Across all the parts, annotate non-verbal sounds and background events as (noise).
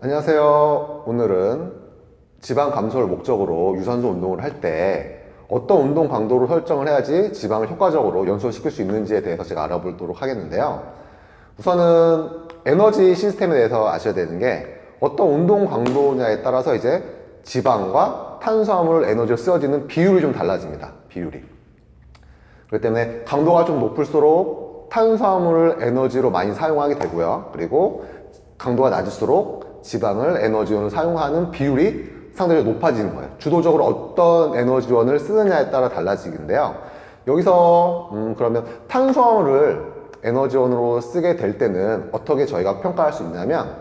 안녕하세요. 오늘은 지방 감소를 목적으로 유산소 운동을 할 때 어떤 운동 강도로 설정을 해야지 지방을 효과적으로 연소시킬 수 있는지에 대해서 제가 알아보도록 하겠는데요. 우선은 에너지 시스템에 대해서 아셔야 되는 게 어떤 운동 강도냐에 따라서 이제 지방과 탄수화물 에너지를 쓰여지는 비율이 좀 달라집니다. 비율이. 그렇기 때문에 강도가 좀 높을수록 탄수화물을 에너지로 많이 사용하게 되고요. 그리고 강도가 낮을수록 지방을 에너지원을 사용하는 비율이 상대적으로 높아지는 거예요. 주도적으로 어떤 에너지원을 쓰느냐에 따라 달라지는데요. 여기서 음, 그러면 탄수화물을 에너지원으로 쓰게 될 때는 어떻게 저희가 평가할 수 있냐면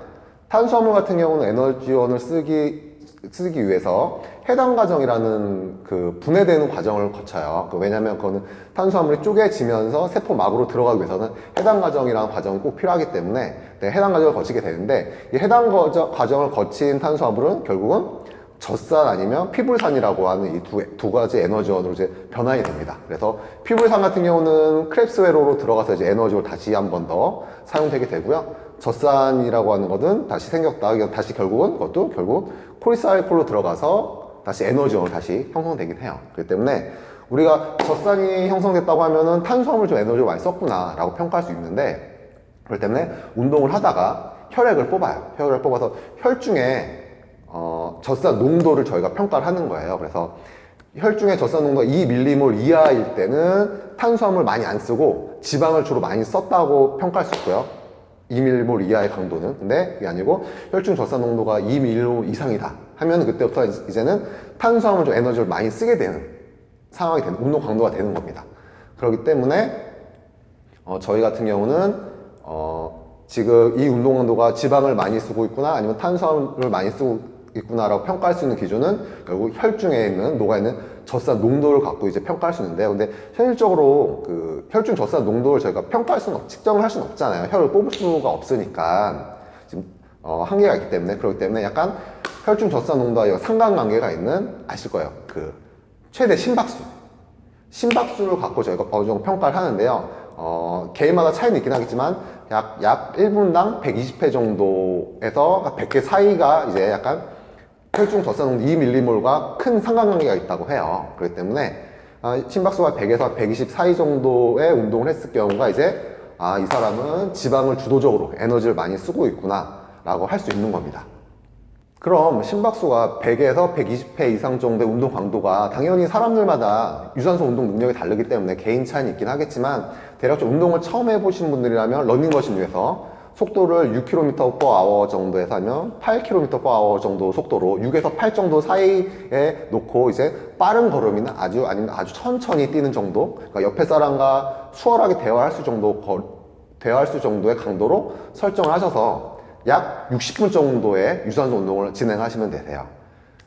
탄수화물 같은 경우는 에너지원을 쓰기 쓰기 위해서 해당 과정이라는 그 분해되는 과정을 거쳐요. 그 왜냐하면 그거는 탄수화물이 쪼개지면서 세포 막으로 들어가기 위해서는 해당 과정이라는 과정이 꼭 필요하기 때문에 네, 해당 과정을 거치게 되는데 이 해당 과정, 과정을 거친 탄수화물은 결국은 젖산 아니면 피불산이라고 하는 이 두 두 가지 에너지원으로 이제 변환이 됩니다. 그래서 피불산 같은 경우는 크랩스웨로로 들어가서 이제 에너지를 다시 한 번 더 사용되게 되고요. 젖산이라고 하는 것은 다시 생겼다. 다시 결국은 그것도 결국 콜리사이콜로 들어가서 다시 에너지원을 다시 형성되긴 해요. 그렇기 때문에 우리가 젖산이 형성됐다고 하면은 탄수화물 좀 에너지를 많이 썼구나라고 평가할 수 있는데 그렇기 때문에 운동을 하다가 혈액을 뽑아요. 혈액을 뽑아서 혈중에 어, 젖산 농도를 저희가 평가를 하는 거예요. 그래서 혈중의 젖산 농도가 2밀리몰 이하일 때는 탄수화물 많이 안 쓰고 지방을 주로 많이 썼다고 평가할 수 있고요. 2밀리몰 이하의 강도는. 근데 그게 아니고 혈중 젖산 농도가 2밀리몰 이상이다 하면 그때부터 이제는 탄수화물 좀 에너지를 많이 쓰게 되는 상황이 되는, 운동 강도가 되는 겁니다. 그렇기 때문에 어, 저희 같은 경우는 어, 지금 이 운동 강도가 지방을 많이 쓰고 있구나 아니면 탄수화물을 많이 쓰고 있구나라고 평가할 수 있는 기준은 결국 혈중에 있는 녹아 있는 젖산 농도를 갖고 이제 평가할 수 있는데요. 근데 현실적으로 그 혈중 젖산 농도를 저희가 평가할 수는 없, 측정을 할 수는 없잖아요. 혈을 뽑을 수가 없으니까 지금 어, 한계가 있기 때문에 그렇기 때문에 약간 혈중 젖산 농도와 상관관계가 있는 아실 거예요. 그 최대 심박수. 심박수를 갖고 저희가 어느 정도 평가를 하는데요. 어, 개인마다 차이는 있긴 하겠지만 약, 약 1분당 120회 정도에서 100회 사이가 이제 약간 혈중 젖산농도 2밀리몰과 큰 상관관계가 있다고 해요. 그렇기 때문에 아, 심박수가 100에서 120 사이 정도의 운동을 했을 경우가 이제 아, 이 사람은 지방을 주도적으로 에너지를 많이 쓰고 있구나 라고 할 수 있는 겁니다. 그럼 심박수가 100에서 120회 이상 정도의 운동 강도가 당연히 사람들마다 유산소 운동 능력이 다르기 때문에 개인 차이는 있긴 하겠지만 대략적으로 운동을 처음 해보신 분들이라면 러닝머신 위에서 속도를 6km/h 정도에서 하면 8km/h 정도 속도로 6에서 8 정도 사이에 놓고 이제 빠른 걸음이나 아주 아니면 아주 천천히 뛰는 정도 그러니까 옆에 사람과 수월하게 대화할 수 정도 거- 대화할 수 정도의 강도로 설정을 하셔서 약 60분 정도의 유산소 운동을 진행하시면 되세요.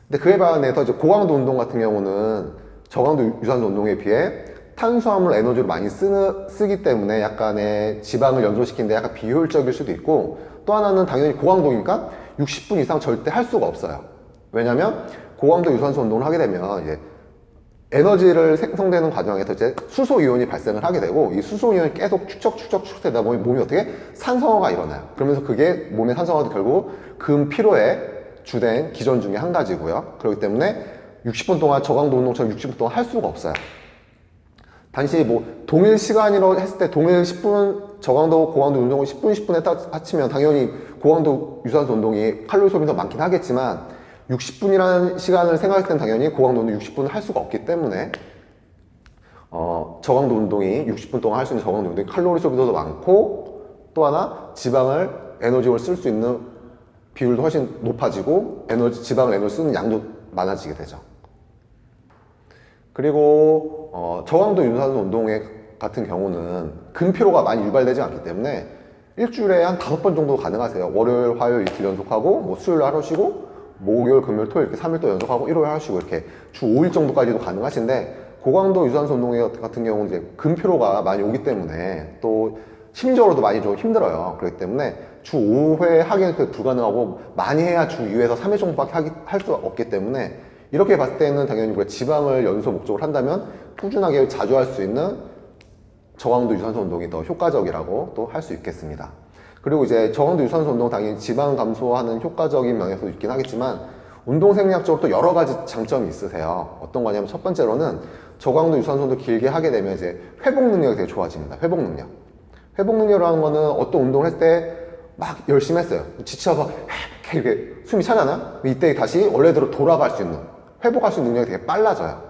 근데 그에 반해서 이제 고강도 운동 같은 경우는 저강도 유산소 운동에 비해 탄수화물 에너지를 많이 쓰는, 쓰기 때문에 약간의 지방을 연소시키는데 약간 비효율적일 수도 있고 또 하나는 당연히 고강도니까 60분 이상 절대 할 수가 없어요. 왜냐면 고강도 유산소 운동을 하게 되면 이제 에너지를 생성되는 과정에서 이제 수소 이온이 발생을 하게 되고 이 수소 이온이 계속 축적 축적 축적되다 보면 몸이 어떻게 산성화가 일어나요. 그러면서 그게 몸의 산성화도 결국 금 피로의 주된 기전 중에 한 가지고요. 그렇기 때문에 60분 동안 저강도 운동처럼 60분 동안 할 수가 없어요. 단지 뭐 동일 시간으로 했을 때 동일 10분 저강도 고강도 운동을 10분 10분 했다 합치면 당연히 고강도 유산소 운동이 칼로리 소비가 더 많긴 하겠지만 60분이라는 시간을 생각했을 땐 당연히 고강도 운동 60분을 할 수가 없기 때문에 어, 저강도 운동이 60분 동안 할 수 있는 저강도 운동이 칼로리 소비도 더 많고 또 하나 지방을 에너지를 쓸 수 있는 비율도 훨씬 높아지고 에너지 지방을 에너지 쓰는 양도 많아지게 되죠. 그리고 어, 저강도 유산소 운동의 같은 경우는 근피로가 많이 유발되지 않기 때문에 일주일에 한 다섯 번 정도 가능하세요. 월요일, 화요일 이틀 연속하고 뭐 수요일 하루 쉬고 목요일, 금요일, 토요일 이렇게 3일 또 연속하고 일요일 하루 쉬고 이렇게 주 5일 정도까지도 가능하신데 고강도 유산소 운동 같은 경우는 이제 근피로가 많이 오기 때문에 또 심리적으로도 많이 좀 힘들어요. 그렇기 때문에 주 5회 하기는 그 불가능하고 많이 해야 주 2회에서 3회 정도밖에 할 수 없기 때문에 이렇게 봤을 때는 당연히 우리가 지방을 연소 목적으로 한다면 꾸준하게 자주 할 수 있는 저강도 유산소 운동이 더 효과적이라고 또 할 수 있겠습니다. 그리고 이제 저강도 유산소 운동 당연히 지방 감소하는 효과적인 면에서 있긴 하겠지만 운동 생략적으로 또 여러 가지 장점이 있으세요. 어떤 거냐면 첫 번째로는 저강도 유산소 운동 길게 하게 되면 이제 회복 능력이 되게 좋아집니다. 회복 능력. 회복 능력이라는 거는 어떤 운동을 할때막 열심히 했어요. 지쳐서 (laughs) 이렇게 숨이 차잖아? 이때 다시 원래대로 돌아갈 수 있는, 회복할 수 있는 능력이 되게 빨라져요.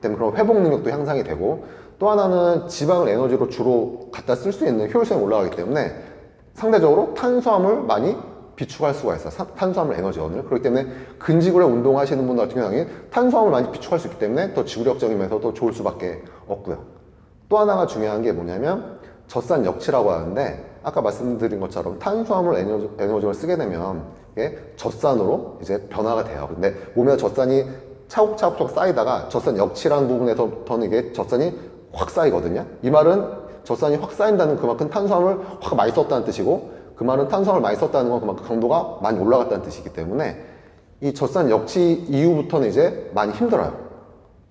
때문에 그런 회복 능력도 향상이 되고 또 하나는 지방을 에너지로 주로 갖다 쓸 수 있는 효율성이 올라가기 때문에 상대적으로 탄수화물 많이 비축할 수가 있어요. 사- 탄수화물 에너지원을. 그렇기 때문에 근지구력 운동하시는 분들 같은 경우는 탄수화물 많이 비축할 수 있기 때문에 더 지구력적이면서도 좋을 수밖에 없고요. 또 하나가 중요한 게 뭐냐면 젖산 역치라고 하는데 아까 말씀드린 것처럼 탄수화물 에너지, 에너지를 쓰게 되면 젖산으로 이제 변화가 돼요. 근데 몸에 젖산이 차곡차곡 쌓이다가 젖산 역치라는 부분에서부터는 이게 젖산이 확 쌓이거든요. 이 말은 젖산이 확 쌓인다는 그만큼 탄수화물 확 많이 썼다는 뜻이고 그 말은 탄수화물 많이 썼다는 건 그만큼 강도가 많이 올라갔다는 뜻이기 때문에 이 젖산 역치 이후부터는 이제 많이 힘들어요.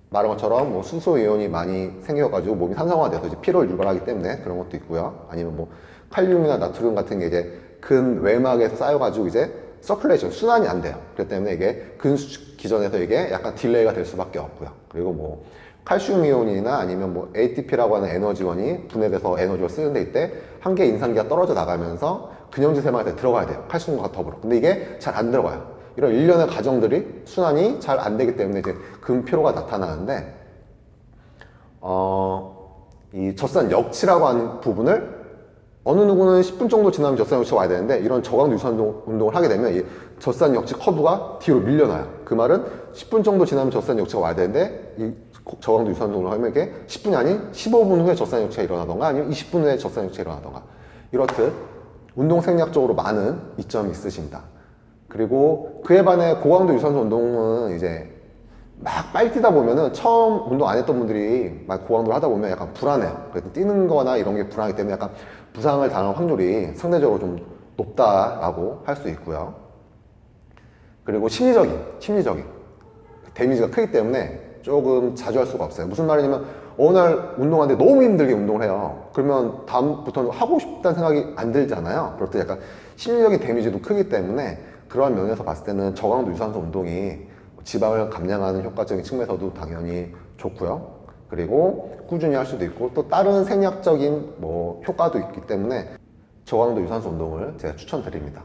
말한 것처럼 뭐 수소 이온이 많이 생겨가지고 몸이 산성화돼서 이제 피로를 유발하기 때문에 그런 것도 있고요. 아니면 뭐 칼륨이나 나트륨 같은 게 이제 근 외막에서 쌓여가지고 이제 서큘레이션 순환이 안 돼요. 그렇기 때문에 이게 근 수축 기전에서 이게 약간 딜레이가 될 수밖에 없고요. 그리고 뭐 칼슘 이온이나 아니면 뭐 ATP라고 하는 에너지원이 분해돼서 에너지를 쓰는데 이때 한계 인상기가 떨어져 나가면서 세마한테 들어가야 돼요. 칼슘과 더불어. 근데 이게 잘 안 들어가요. 이런 일련의 과정들이 순환이 잘 안 되기 때문에 이제 근피로가 나타나는데 어, 이 젖산 역치라고 하는 부분을 어느 누구는 10분 정도 지나면 젖산 역치가 와야 되는데 이런 저강도 유산소 운동을 하게 되면 이 젖산 역치 커브가 뒤로 밀려나요. 그 말은 10분 정도 지나면 젖산 역치가 와야 되는데 이 저강도 유산소 운동을 하면 이게 10분이 아닌 15분 후에 젖산 역치가 일어나던가 아니면 20분 후에 젖산 역치가 일어나던가 이렇듯 운동 생략적으로 많은 이점이 있으십니다. 그리고 그에 반해 고강도 유산소 운동은 이제 막 빨리 뛰다 보면은 처음 운동 안 했던 분들이 막 고강도를 하다 보면 약간 불안해요. 그래서 뛰는 거나 이런 게 불안하기 때문에 약간 부상을 당할 확률이 상대적으로 좀 높다라고 할 수 있고요. 그리고 심리적인, 심리적인 데미지가 크기 때문에 조금 자주 할 수가 없어요. 무슨 말이냐면 어느 날 운동하는데 너무 힘들게 운동을 해요. 그러면 다음부터는 하고 싶다는 생각이 안 들잖아요. 그럴 때 약간 심리적인 데미지도 크기 때문에 그러한 면에서 봤을 때는 저강도 유산소 운동이 지방을 감량하는 효과적인 측면에서도 당연히 좋고요. 그리고 꾸준히 할 수도 있고 또 다른 생략적인 뭐 효과도 있기 때문에 저강도 유산소 운동을 제가 추천드립니다.